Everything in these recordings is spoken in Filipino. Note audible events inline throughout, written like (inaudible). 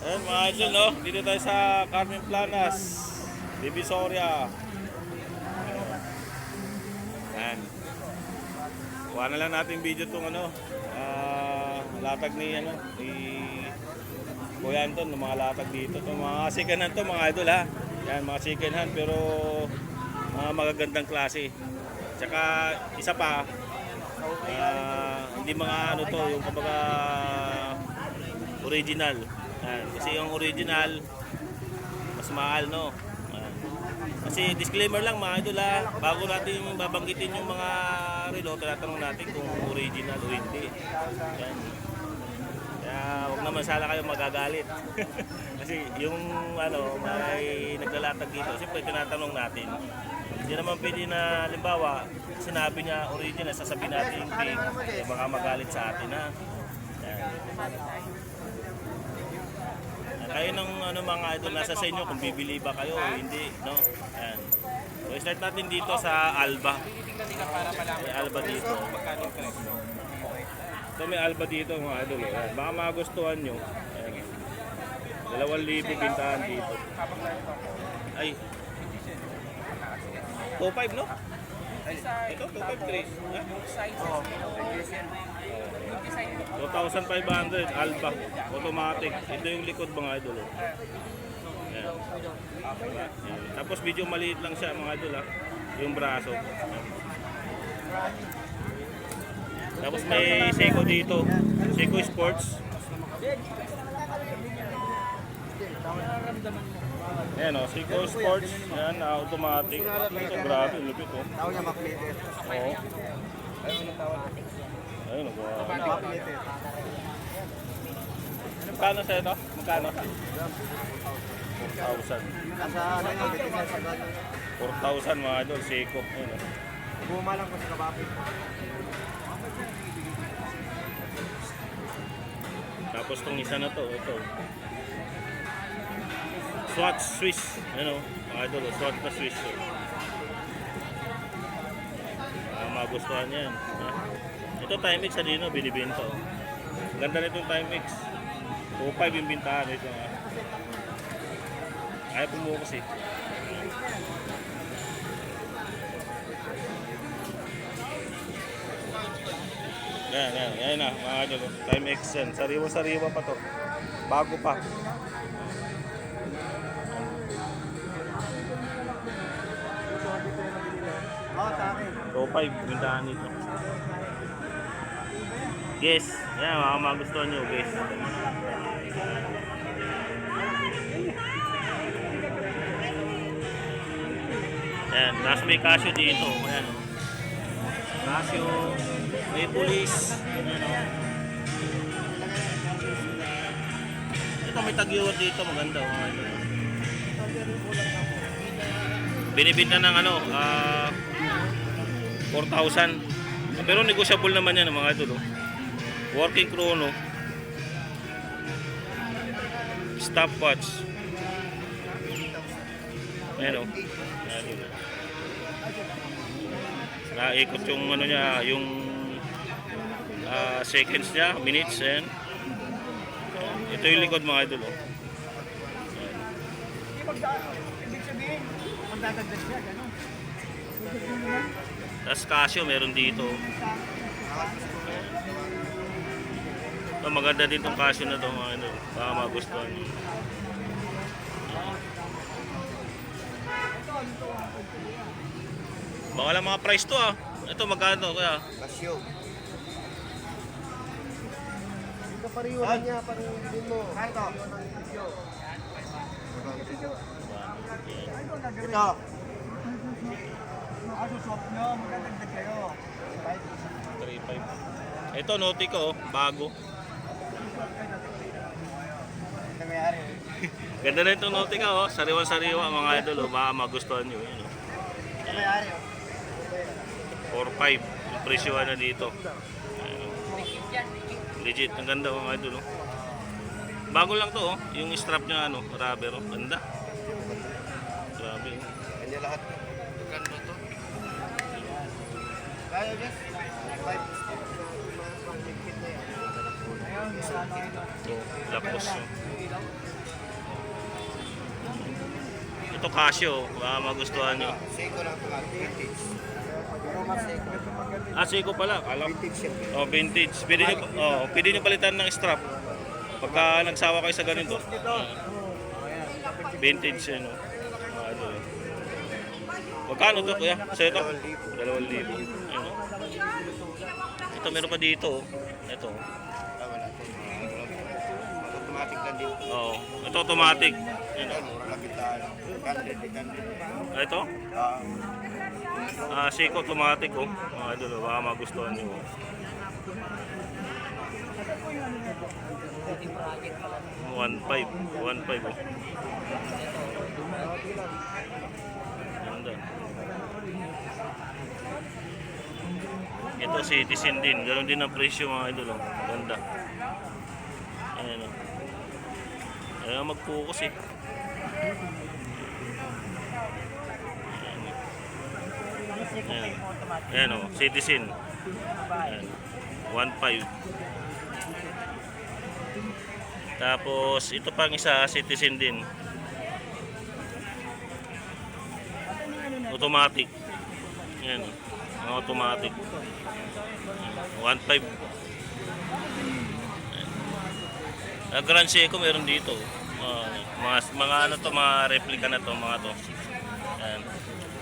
Ayan mga idol, no? Dito tayo sa Carmen Planas, Divisoria. Ayan. Kuha na lang natin video itong ano, ah, latag ni, ano, ni Kuya Anton, ng mga latag dito. Itong mga second hand to mga idol ha. Yan, mga second hand pero mga magagandang klase. Tsaka isa pa, ah, hindi mga ano to, yung kumbaga original. Yan. Kasi yung original, mas mahal, no? Yan. Kasi disclaimer lang mga idol ha, bago natin babanggitin yung mga relo, tinatanong natin kung original o hindi. Yan. Kaya huwag naman sana kayo magagalit. (laughs) Kasi yung ano, may naglalatag dito, siyempre tinatanong natin. Hindi naman pwede na, limbawa, sinabi niya original, sasabihin natin fake. Baka magalit sa atin ha. Yan. Kayo ng ano mga idol nasa sa inyo kung bibili ba kayo o hindi, no? Ayan. So start natin dito sa Alba. May Alba dito. So may Alba dito mga idol. eh. Baka magustuhan nyo. Ayan. Dalawang libo bintahan dito. Ay. 2.5 no? Ito, 2.5 Chris. Ha? 2,500 Alba automatic. Ito yung likod mga idol. oh. Ayan. Ayan. Tapos medyo maliit lang siya mga idol ha. Yung braso. Tapos may Seiko dito. Seiko Sports. Ayan o, Seiko Sports. Ayan, na automatic. Ito, grabe, lupit oh. Tawag niya maklitit. Oo. Ayun, nagawa. Maklitit. Magkano sa ito? Magkano? 4,000. Nasa ano yung bitin sa sagot. 4,000 mga idol, Seiko. Ayun, oh. Buma lang ko sa kabapi. Tapos tong isa na to, ito. Swatch Swiss. Ano, mga idol, Swatch na Swiss. Oh. Ah, magustuhan yan. Ha? Ito Timex sa dino, binibenta. Ganda nitong Timex. 2.5 yung bintahan ito. Ha? Ayaw pumukas eh. Yan, yan, yan na, mga idol. Timex yan. Sariwa-sariwa pa to. Bago pa. Sa akin. 2.5 bintahan nito. Yes, yan mga magustuhan nyo, guys. Yan, tapos may Casio dito. Ayan. oh. Casio, may police. Ayan, may tagyawat dito, maganda. Oh, idol. Binibinta ng ano, ah, 4,000. Pero negotiable naman yan mga idol. oh. Working chrono. Stopwatch. Ayan o. Ayan o. Naikot yung ano niya, yung ah, seconds niya, minutes. Ayan. Ito yung likod mga idol. Oh. Ibig sabihin, magdadagdag siya, gano'n. Tapos Casio meron dito. Ito, maganda din tong Casio na to mga ano, baka magustuhan nyo. Baka lang mga price to ah. Ito magkano kaya? Casio. Ito pariwan niya, pariwan din mo. Ito. Ito. Ano shop nyo, magdadagdag kayo. 3.5. Ito Nautico oh, bago. Ganda na itong Nautica oh, sariwa-sariwa mga idol oh, baka magustuhan nyo. Yun, oh. Ito may-ari. 4.5 yung presyo na dito. Ayan legit ang ganda mga idol oh. bago lang to oh. Yung strap niya ano rubber oh. Ganda. Grabe oh. kanya lahat. Ganda to. Kaya guys. Ito lapos oh. ito Casio. Baka magustuhan nyo Seiko lang ito vintage. Ah, Seiko pala. Alam. Vintage yan. Oh, vintage. Pwede nyo, oh, pwede nyo palitan ng strap. Pagka nagsawa kayo sa ganito. Ah, vintage yan? Ah, ano yun. Magkano to, kuya? Sa ito? Dalawang libo. Ayun, oh. Ito, meron pa dito. oh. Ito. Automatic lang din. Oo. Ito automatic. Ayun, oh. mura lang bitaan. Candid, candid. Ah, ito? Ah, Ah, Seiko automatic, oh. Mga idol, oh. baka magustuhan nyo. oh. 1.5. 1.5, oh. Ganda. Ito citizen din. Ganon din ang presyo mga idol. Oh. Ganda. Ayan oh. Ayaw mag-focus eh. Ayan. Ayan oh. Citizen. Ayan. 1.5. Tapos ito pang isa citizen din. Automatic. Ayan oh. Mga automatic. 1.5. Uh, Grand Seiko meron dito. Uh, mga mga ano to, mga replica na to, mga to. Ayan.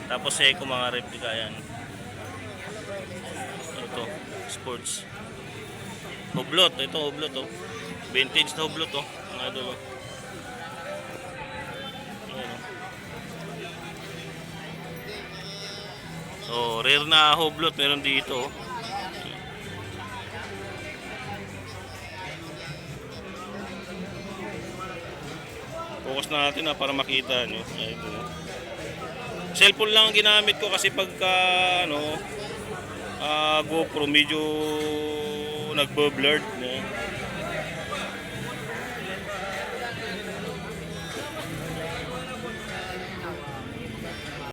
Tapos Seiko mga replica yan. Ito, sports. Hublot, ito hublot oh. Vintage na hublot oh. Mga idol oh. Oh. Rare na hublot meron dito oh. Focus na natin na para makita nyo. Ito. Cellphone lang ang ginamit ko kasi pagka ano, ah GoPro medyo nagbo-blurred. Eh.